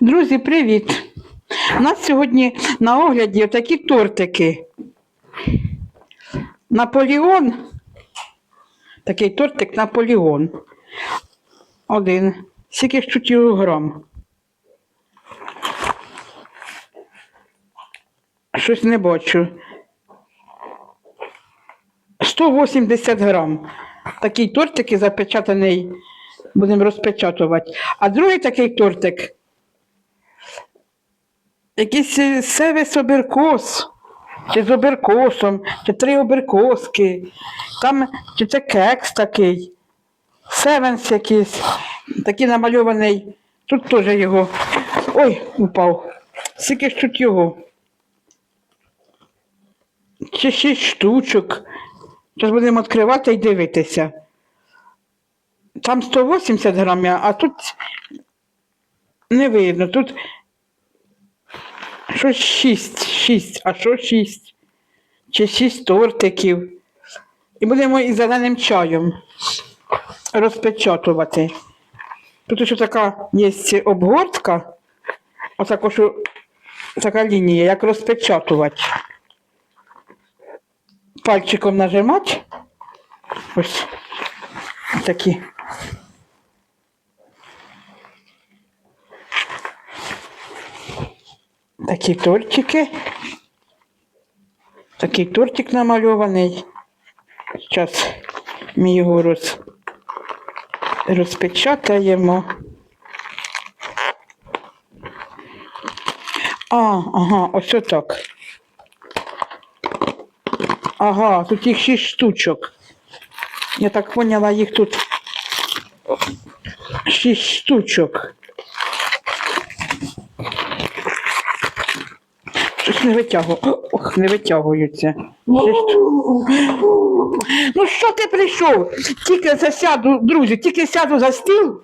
Друзі, привіт! У нас сьогодні на огляді такі тортики. Наполеон. Такий тортик Наполеон. Один. Скільки ж тут його грам? Щось не бачу. 180 грам. Такий тортик запечатаний будемо розпечатувати. А другий такий тортик якийсь е, севес оберкос, чи з оберкосом, чи три оберкоски. Там чи це кекс такий, севенс якийсь, такий намальований. Тут теж його. Ой, упав. Скільки ж тут його? Чи шість штучок. Зараз будемо відкривати і дивитися. Там 180 грамів, а тут не видно. Тут щось 6, 6, а що 6? Чи 6 тортиків. І будемо із зеленим чаєм розпечатувати. Тут ще така є обгортка, отако, що така лінія, як розпечатувати. Пальчиком нажимати. Ось такі. Такі тортики. Такий тортик намальований. Зараз ми його роз... розпечатаємо. А, ага, ось отак. Ага, тут їх шість штучок. Я так поняла, їх тут шість штучок. Щось не витягую. Ох, не витягуються. Ну що ти прийшов? Тільки засяду, друзі, тільки сяду за стіл.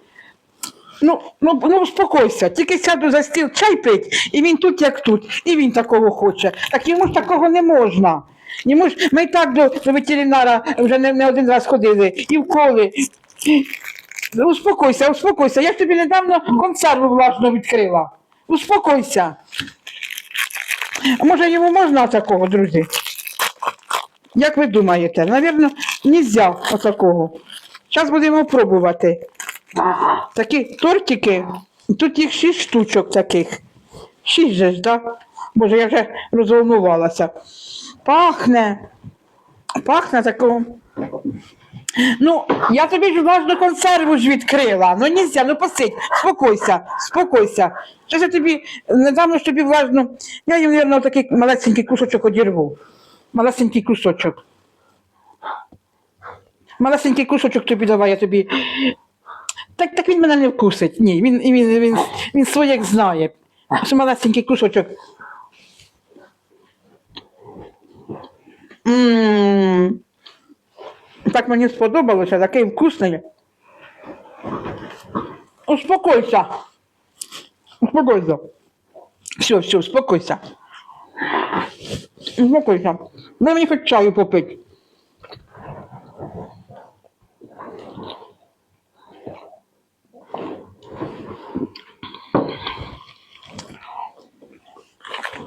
Ну, ну, ну успокойся, тільки сяду за стіл, чай пить, і він тут, як тут, і він такого хоче. Так йому ж такого не можна. Йому ж, ми і так до, до ветеринара вже не, не один раз ходили, і вколи. Успокойся, успокойся. Я ж тобі недавно консерву влажно відкрила. Успокойся. А може йому можна такого, друзі? Як ви думаєте? Навірно, нельзя отакого. Зараз будемо пробувати. Такі тортики, тут їх шість штучок таких. Шість же ж, так? Боже, я вже розволнувалася. Пахне. Пахне такого. Ну, я тобі ж влажну консерву ж відкрила. Ну нельзя, ну посидь, спокойся, спокойся. Щось я тобі, недавно ж тобі влажну, я їм, мабуть, такий малесенький кусочок одірву. Малесенький кусочок. Малесенький кусочок тобі давай, я тобі. Так, так він мене не вкусить. Ні, він, він, він, він, він своїх знає. Ось малесенький кусочок. М, Так мені сподобалося, такий вкусний. Успокойся. Успокойся. Все, все, успокойся. Успокойся. Дай мені хоч чаю попити.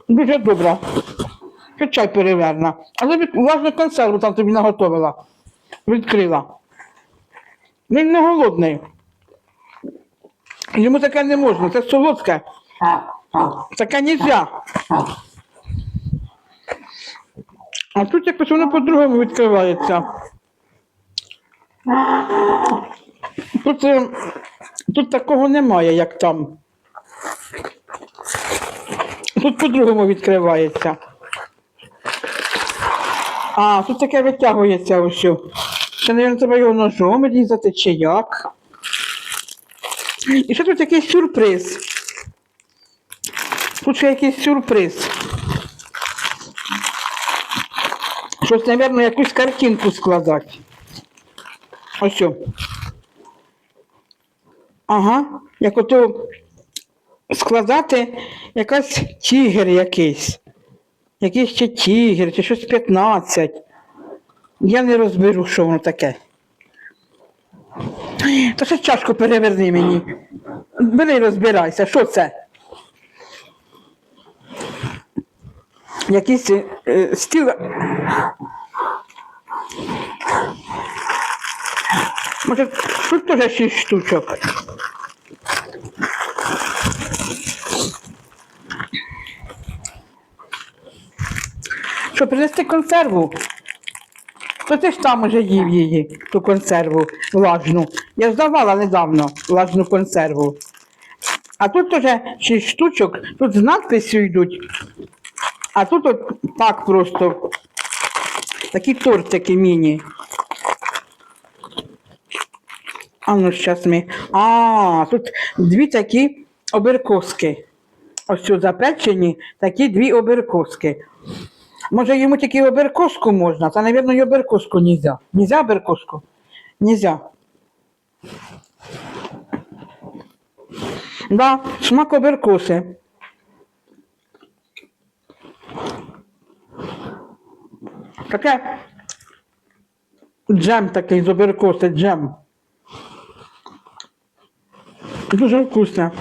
Дуже добре. Ще чай переверна. Але власне консерву там тобі наготовила. Відкрила. Він не голодний. Йому таке не можна, це солодке. Таке нельзя. А тут якось воно по-другому відкривається. Тут, е, тут такого немає, як там. Тут по-другому відкривається. А, тут таке витягується ось. Ще, мабуть, треба його ножом різати чи як. І ще тут якийсь сюрприз. Тут ще якийсь сюрприз. Щось, мабуть, якусь картинку складати. Ось. Ага, як ото складати якась тігр якийсь. Якийсь ще тігр, чи щось 15. Я не розберу, що воно таке. Та ще чашку переверни мені. бери розбирайся, що це? Якийсь е, стіл. Може, тут теж шість штучок. Що, принести консерву? То ти ж там уже їв її, ту консерву влажну. Я здавала недавно влажну консерву. А тут теж шість штучок, тут з надписю йдуть. А тут от так просто. Такі тортики міні. А ну зараз ми. А, тут дві такі оберкоски. Ось тут запечені такі дві оберкоски. Може йому тільки оберкоску можна, та, мабуть, і оберкоску нельзя. Нельзя оберкоску? Нельзя. Да, смак оберкоси. Таке джем такий з оберкоси, джем. Дуже вкусне.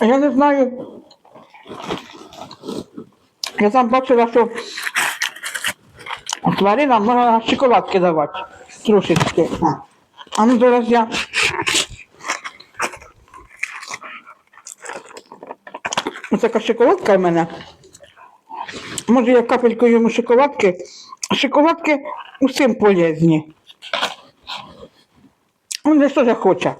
Я не знаю. Я там бачила, що тваринам можна шоколадки давати. Трошечки. А ну зараз я. Ось така шоколадка в мене. Може я капельку йому шоколадки. Шоколадки усім полезні. Він десь теж хоче.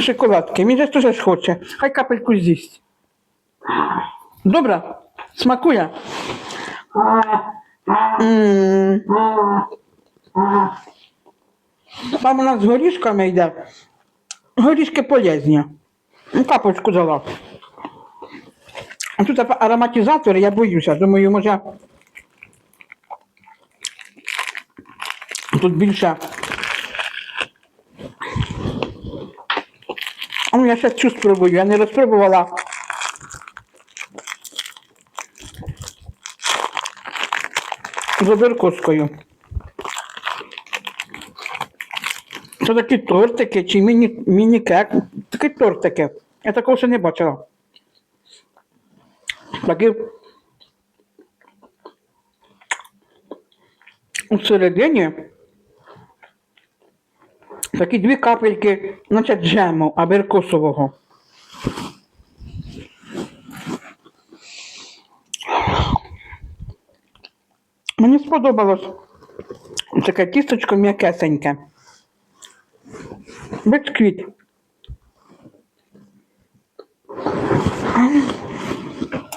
Шоколадки. Він же теж хоче. Хай капельку з'їсть. Добре? Смакує? Там у нас з горішками йде. Горішки полезні. Ну, капочку дала. А тут ароматизатор, я боюся. Думаю, може. Тут більше. Ну я ще цю спробую, я не розпробувала. З оберкоскою. Це такі тортики чи міні, міні-кек. Такі тортики. Я такого ще не бачила. Такі у середині такі дві капельки, значить, джему аберкосового. Мені сподобалось таке тісточко м'якесеньке. Бисквіт.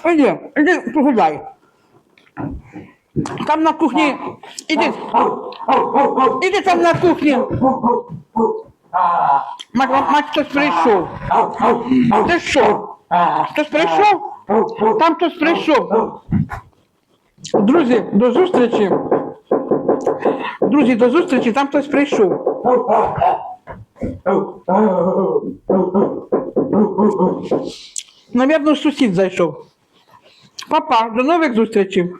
Іди, іди погуляй. Там на кухні. Іди. Іди там на кухні. Мать, мать хтось прийшов. Ти що? Хтось прийшов? Там хтось прийшов. Друзі, до зустрічі. Друзі, до зустрічі, там хтось прийшов. Навірно, сусід зайшов. Папа, до нових зустрічей.